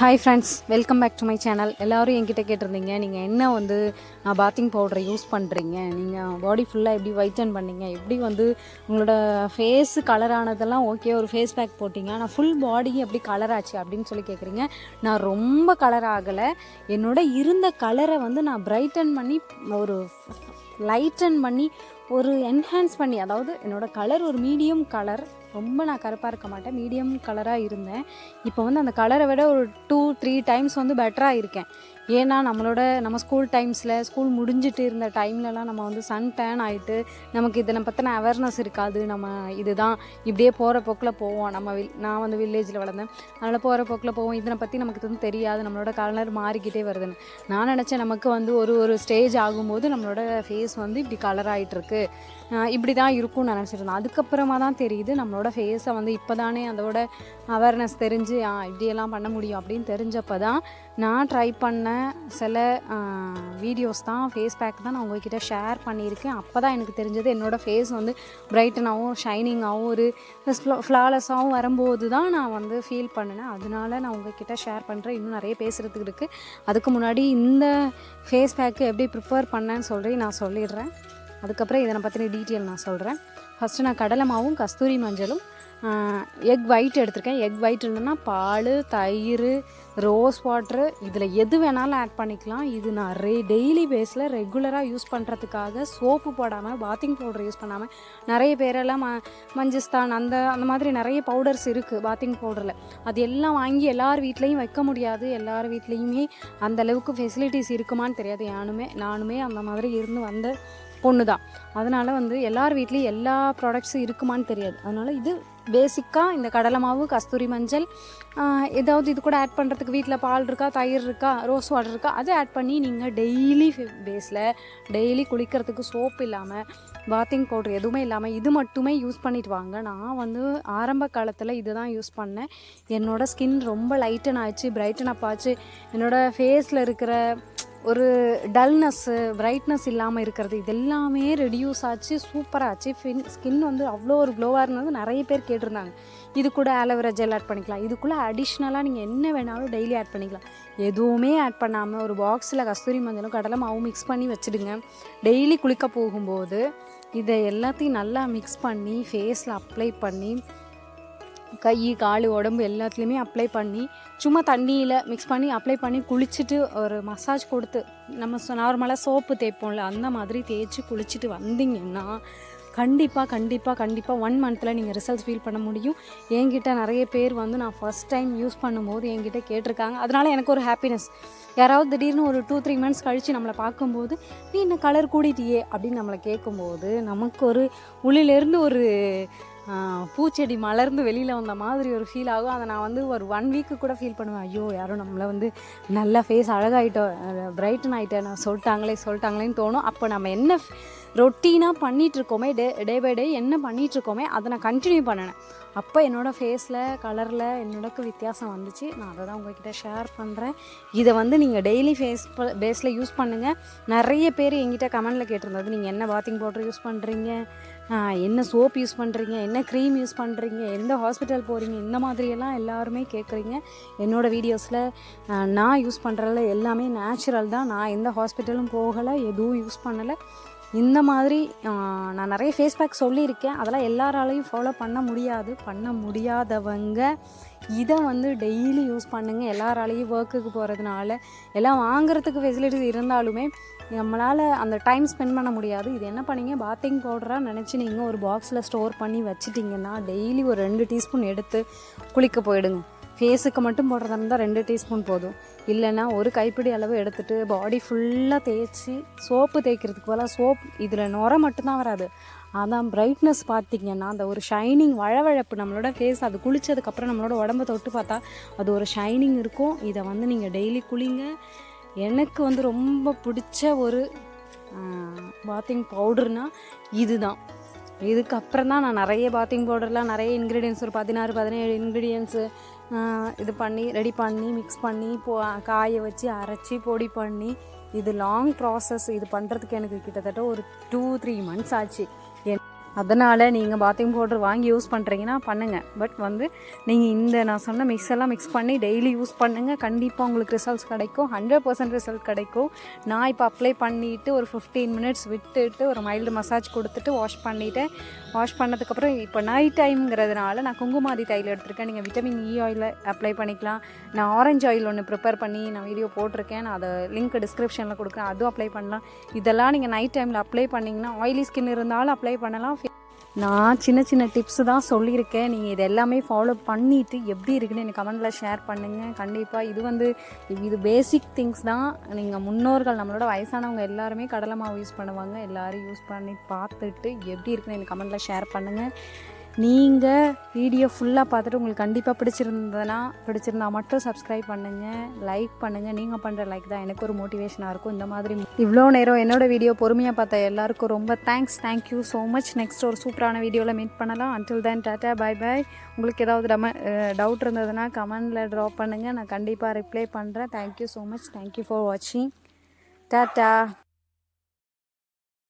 Hi friends welcome back to my channel எல்லோரும் என்கிட்ட கேட்டிருந்தீங்க. நீங்கள் என்ன வந்து பாத்திங் பவுடரை யூஸ் பண்ணுறீங்க நீங்கள் பாடி ஃபுல்லாக எப்படி ஒயிட்டன் பண்ணீங்க? எப்படி வந்து உங்களோட ஃபேஸு கலர் ஆனதெல்லாம் ஓகே ஒரு ஃபேஸ் பேக் போட்டிங்க ஆனால் ஃபுல் பாடி எப்படி கலர் ஆச்சு அப்படின்னு சொல்லி கேட்குறீங்க. நான் ரொம்ப கலர் ஆகலை. என்னோட இருந்த கலரை வந்து நான் பிரைட்டன் பண்ணி ஒரு லைட்டன் பண்ணி ஒரு என்ஹான்ஸ் பண்ணி அதாவது என்னோடய கலர் ஒரு மீடியம் கலர் ரொம்ப நான் கருப்பாக இருக்க மாட்டேன் மீடியம் கலராக இருந்தேன். இப்போ வந்து அந்த கலரை விட ஒரு டூ த்ரீ டைம்ஸ் வந்து பெட்டராக இருக்கேன். ஏன்னா நம்மளோட நம்ம ஸ்கூல் டைம்ஸில் ஸ்கூல் முடிஞ்சிட்டு இருந்த டைம்லலாம் நம்ம வந்து சன் டேன் ஆகிட்டு நமக்கு இதனை பற்றின அவேர்னஸ் இருக்காது. நம்ம இதுதான் இப்படியே போகிற போக்கில் போவோம். நம்ம வில் நான் வந்து வில்லேஜில் வளர்ந்தேன். அதனால் போகிற போக்கில் போவோம். இதனை பற்றி நமக்கு எதுவும் தெரியாது. நம்மளோட கலர் மாறிக்கிட்டே வருதுன்னு. நான் நினச்சேன் நமக்கு வந்து ஒரு ஒரு ஸ்டேஜ் ஆகும்போது நம்மளோட ஃபேஸ் வந்து இப்படி கலர் ஆகிட்டுருக்கு இப்படி தான் இருக்கும்னு நினச்சிருந்தேன் அதுக்கப்புறமா தான் தெரியுது நம்மளோட ஃபேஸை வந்து இப்போ தானே அதோட அவேர்னஸ் தெரிஞ்சு ஆ இப்படியெல்லாம் பண்ண முடியும் அப்படின்னு தெரிஞ்சப்போ தான் நான் ட்ரை பண்ண சில வீடியோஸ் தான் ஃபேஸ் பேக் தான் நான் உங்ககிட்ட ஷேர் பண்ணியிருக்கேன். அப்போ தான் எனக்கு தெரிஞ்சது என்னோடய ஃபேஸ் வந்து பிரைட்டனாகவும் ஷைனிங்காகவும் ஒரு ஃப்ளாலெஸ்ஸாகவும் வரும்போது தான் நான் வந்து ஃபீல் பண்ணினேன். அதனால நான் உங்ககிட்ட ஷேர் பண்ணுறேன் இன்னும் நிறைய பேசுகிறதுக்கு இருக்குது அதுக்கு முன்னாடி இந்த ஃபேஸ் பேக்கு எப்படி ப்ரிஃபர் பண்ணேன்னு சொல்லி நான் சொல்லிடுறேன். அதுக்கப்புறம் இதனை பற்றின டீட்டெயில் நான் சொல்கிறேன் ஃபஸ்ட்டு நான் கடலை மாவும் கஸ்தூரி மஞ்சளும் எக் ஒயிட் எடுத்திருக்கேன். எக் ஒயிட் இல்லைன்னா பால் தயிர் ரோஸ் வாட்ரு இதில் எது வேணாலும் ஆட் பண்ணிக்கலாம். இது நான் ரே டெய்லி பேஸில் ரெகுலராக யூஸ் பண்ணுறதுக்காக சோப்பு போடாமல் பாத்திங் பவுடர் யூஸ் பண்ணாமல் நிறைய பேரெல்லாம் ம மஞ்சஸ்தான் அந்த அந்த மாதிரி நிறைய பவுடர்ஸ் இருக்குது பாத்திங் பவுடரில் அது எல்லாம் வாங்கி எல்லார் வீட்லேயும் வைக்க முடியாது. எல்லார் வீட்லேயுமே அந்தளவுக்கு ஃபெசிலிட்டிஸ் இருக்குமான்னு தெரியாது. யானுமே நானுமே அந்த மாதிரி இருந்து வந்த பொண்ணு தான் அதனால் வந்து எல்லார் வீட்லேயும் எல்லா ப்ராடக்ட்ஸும் இருக்குமான்னு தெரியாது. அதனால் இது பேசிக்காக இந்த கடலை மாவு கஸ்தூரி மஞ்சள் ஏதாவது இது கூட ஆட் பண்ணுறதுக்கு வீட்டில் பால் இருக்கா தயிர் இருக்கா ரோஸ் வாட்டர் இருக்கா அதை ஆட் பண்ணி நீங்கள் டெய்லி பேஸில் டெய்லி குளிக்கிறதுக்கு சோப் இல்லாமல் பாத்திங் பவுடர் எதுவுமே இல்லாமல் இது மட்டுமே யூஸ் பண்ணிட்டு வாங்க. நான் வந்து ஆரம்ப காலத்தில் இது தான் யூஸ் பண்ணேன். என்னோடய ஸ்கின் ரொம்ப லைட்டன் ஆச்சு பிரைட்டன் அப் ஆச்சு. என்னோடய ஃபேஸில் இருக்கிற ஒரு டல்னஸ்ஸு பிரைட்னஸ் இல்லாமல் இருக்கிறது இது எல்லாமே ரெடியூஸ் ஆச்சு சூப்பராக ஆச்சு. ஃபின் ஸ்கின் வந்து அவ்வளோ ஒரு க்ளோவாக இருந்தது. நிறைய பேர் கேட்டிருந்தாங்க. இது கூட ஆலோவேரா ஜெல் ஆட் பண்ணிக்கலாம். இதுக்குள்ளே அடிஷ்னலாக நீங்கள் என்ன வேணாலும் டெய்லி ஆட் பண்ணிக்கலாம். எதுவுமே ஆட் பண்ணாமல் ஒரு பாக்ஸில் கஸ்தூரி மஞ்சளும் கடலை மாவும் மிக்ஸ் பண்ணி வச்சுடுங்க. டெய்லி குளிக்க போகும்போது இதை எல்லாத்தையும் நல்லா மிக்ஸ் பண்ணி ஃபேஸில் அப்ளை பண்ணி கை கால் உடம்பு எல்லாத்துலேயுமே அப்ளை பண்ணி சும்மா தண்ணியில் மிக்ஸ் பண்ணி அப்ளை பண்ணி குளிச்சுட்டு ஒரு மசாஜ் கொடுத்து நம்ம நார்மலாக சோப்பு தேய்ப்போம்ல அந்த மாதிரி தேய்ச்சி குளிச்சுட்டு வந்தீங்கன்னா கண்டிப்பாக கண்டிப்பாக கண்டிப்பாக ஒன் மந்தில் நீங்கள் ரிசல்ட்ஸ் ஃபீல் பண்ண முடியும். என்கிட்ட நிறைய பேர் வந்து நான் ஃபஸ்ட் டைம் யூஸ் பண்ணும்போது என்கிட்ட கேட்டிருக்காங்க. அதனால் எனக்கு ஒரு ஹாப்பினஸ் யாராவது திடீர்னு ஒரு டூ த்ரீ மந்த்ஸ் கழித்து நம்மளை பார்க்கும்போது நீ இன்னும் கலர் கூடிட்டியே? அப்படின்னு நம்மளை கேட்கும்போது நமக்கு ஒரு உள்ளிலேருந்து ஒரு பூச்செடி மலர்ந்து வெளியில் வந்த மாதிரி ஒரு ஃபீல் ஆகும். அதை நான் வந்து ஒரு ஒன் வீக்கு கூட ஃபீல் பண்ணுவேன். ஐயோ யாரும் நம்மளை வந்து நல்லா ஃபேஸ் அழகாயிட்டோம் பிரைட்டன் ஆகிட்டேன் நான் சொல்லிட்டாங்களே சொல்லிட்டாங்களேன்னு தோணும். அப்போ நம்ம என்ன ரொட்டீனாக பண்ணிகிட்ருக்கோமே டே டே பை டே என்ன பண்ணிகிட்ருக்கோமே அதை நான் கண்டினியூ பண்ணினேன். அப்போ என்னோடய ஃபேஸில் கலரில் என்னோடக்கு வித்தியாசம் வந்துச்சு. நான் அதை தான் உங்கள்கிட்ட ஷேர் பண்ணுறேன் இதை வந்து நீங்கள் டெய்லி ஃபேஸ் பேஸில் யூஸ் பண்ணுங்கள் நிறைய பேர் எங்கிட்ட கமெண்டில் கேட்டிருந்தது நீங்கள் என்ன பாத்திங் பவுடர் யூஸ் பண்ணுறீங்க என்ன சோப் யூஸ் பண்ணுறீங்க என்ன க்ரீம் யூஸ் பண்ணுறீங்க எந்த ஹாஸ்பிட்டல் போகிறீங்க இந்த மாதிரியெல்லாம் எல்லாருமே கேட்குறீங்க என்னோடய வீடியோஸில் நான் யூஸ் பண்ணுறதுல எல்லாமே நேச்சுரல் தான். நான் எந்த ஹாஸ்பிட்டலும் போகலை எதுவும் யூஸ் பண்ணலை. இந்த மாதிரி நான் நிறைய ஃபேஸ் பேக் சொல்லியிருக்கேன். அதெல்லாம் எல்லாராலையும் ஃபாலோ பண்ண முடியாது. பண்ண முடியாதவங்க இதை வந்து டெய்லி யூஸ் பண்ணுங்கள் எல்லாராலையும் ஒர்க்குக்கு போகிறதுனால எல்லாம் வாங்குறதுக்கு ஃபெசிலிட்டிஸ் இருந்தாலுமே நம்மளால் அந்த டைம் ஸ்பெண்ட் பண்ண முடியாது. இது என்ன பண்ணீங்க? பாத்திங் பவுடராக நினச்சி நீங்கள் ஒரு பாக்ஸில் ஸ்டோர் பண்ணி வச்சுட்டிங்கன்னா டெய்லி ஒரு ரெண்டு டீஸ்பூன் எடுத்து குளிக்க போயிடுங்க. ஃபேஸுக்கு மட்டும் போடுறதா இருந்தால் ரெண்டு டீஸ்பூன் போதும். இல்லைன்னா ஒரு கைப்பிடி அளவு எடுத்துகிட்டு பாடி ஃபுல்லாக தேய்ச்சி சோப்பு தேய்க்கிறதுக்கு போல சோப் இதில் நுர மட்டும்தான் வராது. அதான் பிரைட்னஸ் பார்த்திங்கன்னா அந்த ஒரு ஷைனிங் வழவழப்பு நம்மளோட ஃபேஸ் அது குளித்ததுக்கப்புறம் நம்மளோட உடம்ப தொட்டு பார்த்தா அது ஒரு ஷைனிங் இருக்கும். இதை வந்து நீங்கள் டெய்லி குளிங்க. எனக்கு வந்து ரொம்ப பிடிச்ச ஒரு பாத்திங் பவுடர்னால் இதுதான். இதுக்கப்புறம் தான் நான் நிறைய பாத்திங் பவுடர்லாம் நிறைய இன்க்ரீடியன்ஸ் ஒரு பதினாறு பதினேழு இன்க்ரீடியன்ஸு இது பண்ணி ரெடி பண்ணி மிக்ஸ் பண்ணி போ காய வச்சு அரைச்சி பொடி பண்ணி இது லாங் ப்ராசஸ் இது பண்ணுறதுக்கு எனக்கு கிட்டத்தட்ட ஒரு டூ த்ரீ மந்த்ஸ் ஆச்சு. அதனால் நீங்கள் பாத்திங் பவுடர் வாங்கி யூஸ் பண்ணுறீங்கன்னா பண்ணுங்கள் பட் வந்து நீங்கள் இந்த நான் சொன்ன மிக்ஸ் எல்லாம் மிக்ஸ் பண்ணி டெய்லி யூஸ் பண்ணுங்கள் கண்டிப்பாக உங்களுக்கு ரிசல்ட்ஸ் கிடைக்கும். ஹண்ட்ரட் பர்சன்ட் ரிசல்ட் கிடைக்கும். நான் இப்போ அப்ளை பண்ணிவிட்டு ஒரு ஃபிஃப்டீன் மினிட்ஸ் விட்டுட்டு ஒரு மைல்டு மசாஜ் கொடுத்துட்டு வாஷ் பண்ணிவிட்டேன் வாஷ் பண்ணதுக்கப்புறம் இப்போ நைட் டைம்ங்கிறதுனால நான் குங்குமாதி தையில் எடுத்திருக்கேன். நீங்கள் விட்டமின் இ ஆயில் அப்ளை பண்ணிக்கலாம். நான் ஆரஞ்சு ஆயில் ஒன்று ப்ரிப்பேர் பண்ணி நான் வீடியோ போட்டிருக்கேன். நான் அதை லிங்க் டிஸ்கிரிப்ஷனில் கொடுக்குறேன். அதுவும் அப்ளை பண்ணலாம். இதெல்லாம் நீங்கள் நைட் டைமில் அப்ளை பண்ணிங்கன்னா ஆயிலி ஸ்கின் இருந்தாலும் அப்ளை பண்ணலாம். நான் சின்ன சின்ன டிப்ஸ் தான் சொல்லியிருக்கேன். நீங்கள் இது எல்லாமே ஃபாலோ பண்ணிவிட்டு எப்படி இருக்குன்னு எனக்கு கமெண்ட்டில் ஷேர் பண்ணுங்கள் கண்டிப்பாக இது வந்து இது பேசிக் திங்ஸ் தான். நீங்கள் முன்னோர்கள் நம்மளோட வயசானவங்க எல்லாருமே கடலை மாவு யூஸ் பண்ணுவாங்க. எல்லோரும் யூஸ் பண்ணி பார்த்துட்டு எப்படி இருக்குன்னு எனக்கு கமெண்ட்டில் ஷேர் பண்ணுங்கள் நீங்கள் வீடியோ ஃபுல்லாக பார்த்துட்டு உங்களுக்கு கண்டிப்பாக பிடிச்சிருந்ததுன்னா பிடிச்சிருந்தா மட்டும் சப்ஸ்கிரைப் பண்ணுங்கள் லைக் பண்ணுங்கள் நீங்கள் பண்ணுற லைக் தான் எனக்கு ஒரு மோட்டிவேஷனாக இருக்கும். இந்த மாதிரி இவ்வளோ நேரம் என்னோட வீடியோ பொறுமையாக பார்த்த எல்லாருக்கும் ரொம்ப thanks thank you so much next ஒரு சூப்பரான வீடியோவில் மீட் பண்ணலாம். Until then tata bye bye உங்களுக்கு ஏதாவது டம டவுட் இருந்ததுன்னா கமெண்டில் ட்ராப் பண்ணுங்கள் நான் கண்டிப்பாக ரிப்ளை பண்ணுறேன் thank you so much thank you for வாட்சிங் டாட்டா